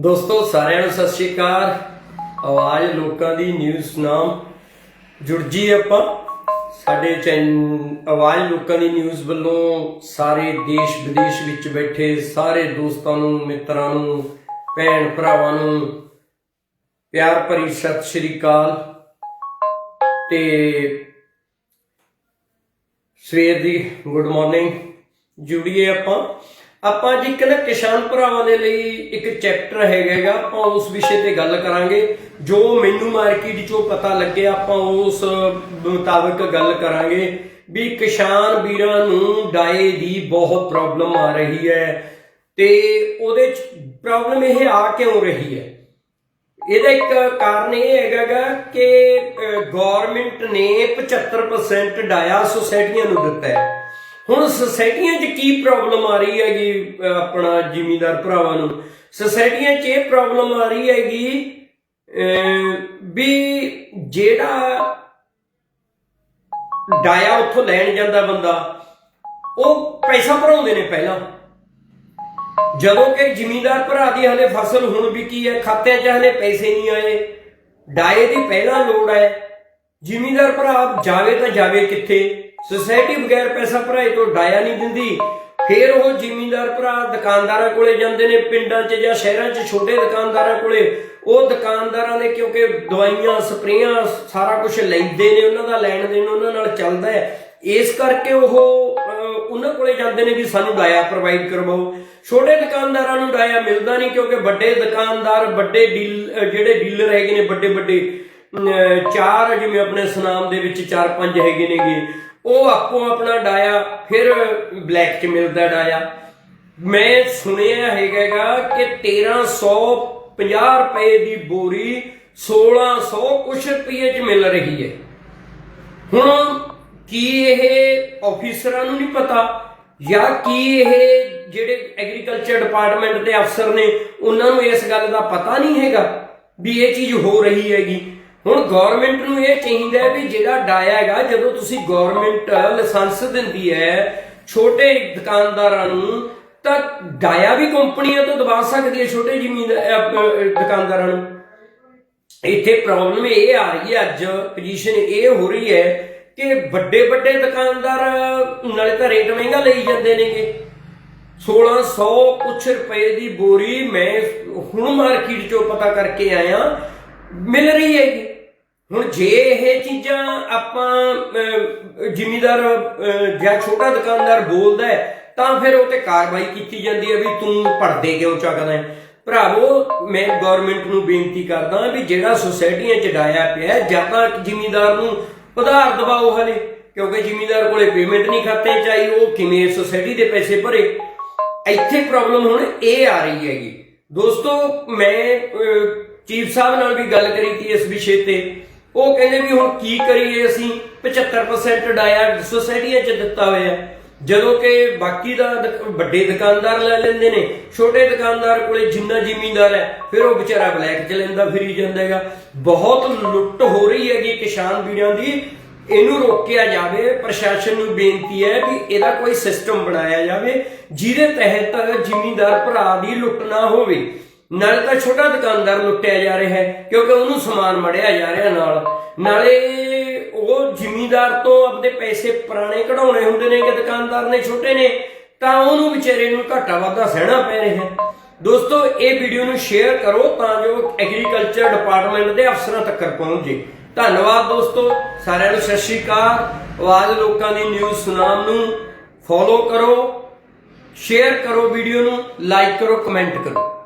ਦੋਸਤੋ, ਸਾਰਿਆਂ ਨੂੰ ਸਤਿ ਸ਼੍ਰੀ ਅਕਾਲ। ਆਵਾਜ਼ ਲੋਕਾਂ ਦੀ ਨਿਊਜ਼ ਨਾਮ ਜੁੜ ਆਪਾਂ। ਸਾਡੇ ਚੈਨ, ਆਵਾਜ਼ ਲੋਕਾਂ ਦੀ ਨਿਊਜ਼ ਵੱਲੋਂ ਸਾਰੇ ਦੇਸ਼ ਵਿਦੇਸ਼ ਵਿੱਚ ਬੈਠੇ ਸਾਰੇ ਦੋਸਤਾਂ ਨੂੰ, ਮਿੱਤਰਾਂ ਨੂੰ, ਭੈਣ ਭਰਾਵਾਂ ਨੂੰ ਪਿਆਰ ਭਰੀ ਸਤਿ ਸ਼੍ਰੀ ਅਕਾਲ। ਤੇ ਸਵੇਰ ਦੀ ਗੁੱਡ ਮਾਰਨਿੰਗ ਜੁੜੀਏ ਆਪਾਂ। ਆਪਾਂ ਜੀ ਇੱਕ ਨਾ ਕਿਸਾਨ ਭਰਾਵਾਂ ਦੇ ਲਈ ਇੱਕ ਚੈਪਟਰ ਹੈਗਾਗਾ ਆਪਾਂ ਉਸ ਵਿਸ਼ੇ ਤੇ ਗੱਲ ਕਰਾਂਗੇ। ਜੋ ਮੈਨੂੰ ਮਾਰਕੀਟ ਚੋਂ ਪਤਾ ਲੱਗੇ, ਆਪਾਂ ਉਸ ਮੁਤਾਬਕ ਗੱਲ ਕਰਾਂਗੇ ਵੀ ਕਿਸਾਨ ਵੀਰਾਂ ਨੂੰ ਡਾਏ ਦੀ ਬਹੁਤ ਪ੍ਰੋਬਲਮ ਆ ਰਹੀ ਹੈ ਤੇ ਉਹਦੇ ਚ ਪ੍ਰੋਬਲਮ ਇਹ ਆ ਕਿਉਂ ਰਹੀ ਹੈ? ਇਹਦਾ ਇੱਕ ਕਾਰਨ ਇਹ ਹੈਗਾਗਾ ਕਿ ਗਵਰਨਮੈਂਟ ਨੇ 75% ਡਾਇਆ ਸੁਸਾਇਟੀਆਂ ਨੂੰ ਦਿੱਤਾ ਹੈ। ਹੁਣ ਸੋਸਾਇਟੀਆਂ 'ਚ ਕੀ ਪ੍ਰੋਬਲਮ ਆ ਰਹੀ ਹੈਗੀ ਆਪਣਾ ਜ਼ਿਮੀਂਦਾਰ ਭਰਾਵਾਂ ਨੂੰ? ਸੁਸਾਇਟੀਆਂ 'ਚ ਇਹ ਪ੍ਰੋਬਲਮ ਆ ਰਹੀ ਹੈਗੀ ਵੀ ਜਿਹੜਾ ਡਾਇਆ ਉੱਥੋਂ ਲੈਣ ਜਾਂਦਾ ਬੰਦਾ, ਉਹ ਪੈਸਾ ਭਰਾਉਂਦੇ ਨੇ ਪਹਿਲਾਂ। ਜਦੋਂ ਕਿ ਜ਼ਿਮੀਂਦਾਰ ਭਰਾ ਦੀ ਹਲੇ ਫਸਲ ਹੁਣ ਵਿਕੀ ਹੈ, ਖਾਤਿਆਂ 'ਚ ਹਲੇ ਪੈਸੇ ਨਹੀਂ ਆਏ, ਡਾਏ ਦੀ ਪਹਿਲਾਂ ਲੋੜ ਹੈ। ਜ਼ਿਮੀਂਦਾਰ ਭਰਾ ਜਾਵੇ ਤਾਂ ਜਾਵੇ ਕਿੱਥੇ? ਸੁਸਾਇਟੀ ਬਗੈਰ ਪੈਸਾ ਭਰਾਏ ਤੋਂ ਡਾਇਆ ਨਹੀਂ ਦਿੰਦੀ। ਫਿਰ ਉਹ ਜ਼ਿਮੀਂਦਾਰ ਭਰਾ ਦੁਕਾਨਦਾਰਾਂ ਕੋਲੇ ਜਾਂਦੇ ਨੇ ਪਿੰਡਾਂ 'ਚ ਜਾਂ ਸ਼ਹਿਰਾਂ 'ਚ ਛੋਟੇ ਦੁਕਾਨਦਾਰਾਂ ਕੋਲੇ। ਉਹ ਦੁਕਾਨਦਾਰਾਂ ਨੇ ਕਿਉਂਕਿ ਦਵਾਈਆਂ ਸਪਰੇਆਂ ਸਾਰਾ ਕੁਝ ਲੈਂਦੇ ਨੇ ਉਹਨਾਂ ਦਾ ਲੈਣ ਦੇਣ ਉਹਨਾਂ ਨਾਲ ਚੱਲਦਾ ਹੈ। ਇਸ ਕਰਕੇ ਉਹ ਉਹਨਾਂ ਕੋਲੇ ਜਾਂਦੇ ਨੇ ਵੀ ਸਾਨੂੰ ਡਾਇਆ ਪ੍ਰੋਵਾਈਡ ਕਰਵਾਓ। ਛੋਟੇ ਦੁਕਾਨਦਾਰਾਂ ਨੂੰ ਡਾਇਆ ਮਿਲਦਾ ਨਹੀਂ ਕਿਉਂਕਿ ਵੱਡੇ ਦੁਕਾਨਦਾਰ ਵੱਡੇ ਡੀਲ ਜਿਹੜੇ ਡੀਲਰ ਹੈਗੇ ਨੇ ਵੱਡੇ ਵੱਡੇ ਅਹ, ਚਾਰ ਜਿਵੇਂ ਆਪਣੇ ਸੁਨਾਮ ਦੇ ਵਿੱਚ ਚਾਰ ਪੰਜ ਹੈਗੇ ਨੇਗੇ। ਉਹ ਆਪੋ ਆਪਣਾ ਡਾਇਆ, ਫਿਰ ਬਲੈਕ 'ਚ ਮਿਲਦਾ ਡਾਇਆ। ਮੈਂ ਸੁਣਿਆ ਹੈਗਾਗਾ ਕਿ 1350 ਰੁਪਏ ਦੀ ਬੋਰੀ 1600 ਕੁਛ ਰੁਪਏ 'ਚ ਮਿਲ ਰਹੀ ਹੈ। ਹੁਣ ਕੀ ਇਹ ਆਫੀਸਰਾਂ ਨੂੰ ਨਹੀਂ ਪਤਾ? ਜਾਂ ਕੀ ਇਹ ਜਿਹੜੇ ਐਗਰੀਕਲਚਰ ਡਿਪਾਰਟਮੈਂਟ ਦੇ ਅਫਸਰ ਨੇ, ਉਹਨਾਂ ਨੂੰ ਇਸ ਗੱਲ ਦਾ ਪਤਾ ਨਹੀਂ ਹੈਗਾ ਵੀ ਇਹ ਚੀਜ਼ ਹੋ ਰਹੀ ਹੈਗੀ? ਹੁਣ ਗਵਰਨਮੈਂਟ ਨੂੰ ਇਹ ਚਾਹੀਦਾ ਹੈ ਵੀ ਜਿਹੜਾ ਡਾਇਆ ਹੈਗਾ, ਜਦੋਂ ਤੁਸੀਂ ਗਵਰਨਮੈਂਟ ਲਾਇਸੈਂਸ ਦਿੰਦੀ ਹੈ, ਛੋਟੇ ਦੁਕਾਨਦਾਰਾਂ ਨੂੰ, ਤਾਂ ਡਾਇਆ ਵੀ ਕੰਪਨੀਆਂ ਤੋਂ ਦਬਾ ਸਕਦੀ ਹੈ ਛੋਟੇ ਜ਼ਮੀਨ ਦੁਕਾਨਦਾਰਾਂ ਨੂੰ। ਇੱਥੇ ਪ੍ਰੋਬਲਮ ਇਹ ਆ ਰਹੀ ਹੈ ਅੱਜ ਪੋਜੀਸ਼ਨ ਇਹ ਹੋ ਰਹੀ ਹੈ ਕਿ ਵੱਡੇ ਵੱਡੇ ਦੁਕਾਨਦਾਰ, ਨਾਲੇ ਤਾਂ ਰੇਟ ਮਹਿੰਗਾ ਲਈ ਜਾਂਦੇ ਨੇਗੇ। 1600 ਕੁਛ ਰੁਪਏ ਦੀ ਬੋਰੀ ਮੈਂ ਹੁਣ ਮਾਰਕੀਟ ਚੋਂ ਪਤਾ ਕਰਕੇ ਆਇਆ, ਮਿਲ ਰਹੀ ਹੈਗੀ। ਹੁਣ ਜੇ ਇਹ ਚੀਜ਼ਾਂ ਆਪਾਂ ਜਿਮੀਦਾਰ ਜਾਂ ਛੋਟਾ ਦੁਕਾਨਦਾਰ ਬੋਲਦਾ ਹੈ, ਤਾਂ ਫਿਰ ਉਹ ਤੇ ਕਾਰਵਾਈ ਕੀਤੀ ਜਾਂਦੀ ਹੈ ਵੀ ਤੂੰ ਪਰਦੇ ਕਿਉਂ ਚੱਕਦਾ ਹੈ। ਭਰਾਵੋ ਮੈਂ ਗਵਰਨਮੈਂਟ ਨੂੰ ਬੇਨਤੀ ਕਰਦਾ ਵੀ ਜਿਹੜਾ ਸੁਸਾਇਟੀਆਂ ਚ ਡਾਇਆ ਪਿਆ ਜਾਂ ਤਾਂ ਜ਼ਿਮੀਂਦਾਰ ਨੂੰ ਉਧਾਰ ਦਵਾਓ ਹਲੇ ਕਿਉਂਕਿ ਜਿਮੀਦਾਰ ਕੋਲੇ ਪੇਮੈਂਟ ਨਹੀਂ ਖਾਤੇ ਚਾਹੀ ਉਹ ਕਿਵੇਂ ਸੁਸਾਇਟੀ ਦੇ ਪੈਸੇ ਭਰੇ। ਇੱਥੇ ਪ੍ਰੋਬਲਮ ਹੁਣ ਇਹ ਆ ਰਹੀ ਹੈਗੀ। ਦੋਸਤੋ ਮੈਂ ਚੀਫ ਸਾਹਿਬ ਨਾਲ ਵੀ ਗੱਲ ਕਰੀ ਸੀ ਇਸ ਵਿਸ਼ੇ ਤੇ। ਉਹ ਕਹਿੰਦੇ ਵੀ ਹੁਣ ਕੀ ਕਰੀਏ ਅਸੀਂ? 75% ਡਾਇਆ ਸੁਸਾਇਟੀਆਂ 'ਚ ਦਿੱਤਾ ਹੋਇਆ। ਜਦੋਂ ਕਿ ਬਾਕੀ ਦਾ ਵੱਡੇ ਦੁਕਾਨਦਾਰ ਲੈ ਲੈਂਦੇ ਨੇ, ਛੋਟੇ ਦੁਕਾਨਦਾਰ ਕੋਲੇ ਜਿੰਨਾ ਜ਼ਿਮੀਂਦਾਰ ਹੈ, ਫਿਰ ਉਹ ਵਿਚਾਰਾ ਬਲੈਕ ਚ ਲੈਂਦਾ, ਫਿਰੀ ਜਾਂਦਾ ਹੈਗਾ। ਬਹੁਤ ਲੁੱਟ ਹੋ ਰਹੀ ਹੈਗੀ ਕਿਸਾਨ ਵੀਰਾਂ ਦੀ। ਇਹਨੂੰ ਰੋਕਿਆ ਜਾਵੇ, ਪ੍ਰਸ਼ਾਸਨ ਨੂੰ ਬੇਨਤੀ ਹੈ ਵੀ ਇਹਦਾ ਕੋਈ ਸਿਸਟਮ ਬਣਾਇਆ ਜਾਵੇ, ਜਿਹਦੇ ਤਹਿਤ ਜ਼ਿਮੀਂਦਾਰ ਭਰਾ ਦੀ ਲੁੱਟ ਨਾ ਹੋਵੇ। ਨਾਲੇ ਤਾਂ ਛੋਟਾ ਦੁਕਾਨਦਾਰ ਲੁੱਟਿਆ ਜਾ ਰਿਹਾ ਹੈ, ਕਿਉਂਕਿ ਉਹਨੂੰ ਸਮਾਨ ਮੜਿਆ ਜਾ ਰਿਹਾ ਨਾਲ। ਨਾਲੇ ਉਹ ਜ਼ਿਮੀਂਦਾਰ ਤੋਂ ਆਪਣੇ ਪੈਸੇ ਪੁਰਾਣੇ ਕਢਾਉਣੇ ਹੁੰਦੇ ਨੇ, ਕਿ ਦੁਕਾਨਦਾਰ ਨੇ ਛੋਟੇ ਨੇ, ਤਾਂ ਉਹਨੂੰ ਵਿਚਾਰੇ ਨੂੰ ਘਾਟਾ ਵਾਧਾ ਸਹਿਣਾ ਪੈ ਰਿਹਾ ਹੈ। ਦੋਸਤੋ, ਇਹ ਵੀਡੀਓ ਨੂੰ ਸ਼ੇਅਰ ਕਰੋ ਤਾਂ ਜੋ ਐਗਰੀਕਲਚਰ ਡਿਪਾਰਟਮੈਂਟ ਦੇ ਅਫਸਰਾਂ ਤੱਕ ਪਹੁੰਚ ਜੇ। ਧੰਨਵਾਦ ਦੋਸਤੋ, ਸਾਰਿਆਂ ਨੂੰ ਸਤਿ ਸ਼੍ਰੀ ਅਕਾਲ। ਆਵਾਜ਼ ਲੋਕਾਂ ਦੀ ਨਿਊਜ਼ ਸੁਨਾਮ ਨੂੰ ਫੋਲੋ ਕਰੋ ਸ਼ੇਅਰ ਕਰੋ ਵੀਡੀਓ ਨੂੰ ਲਾਈਕ ਕਰੋ ਕਮੈਂਟ ਕਰੋ।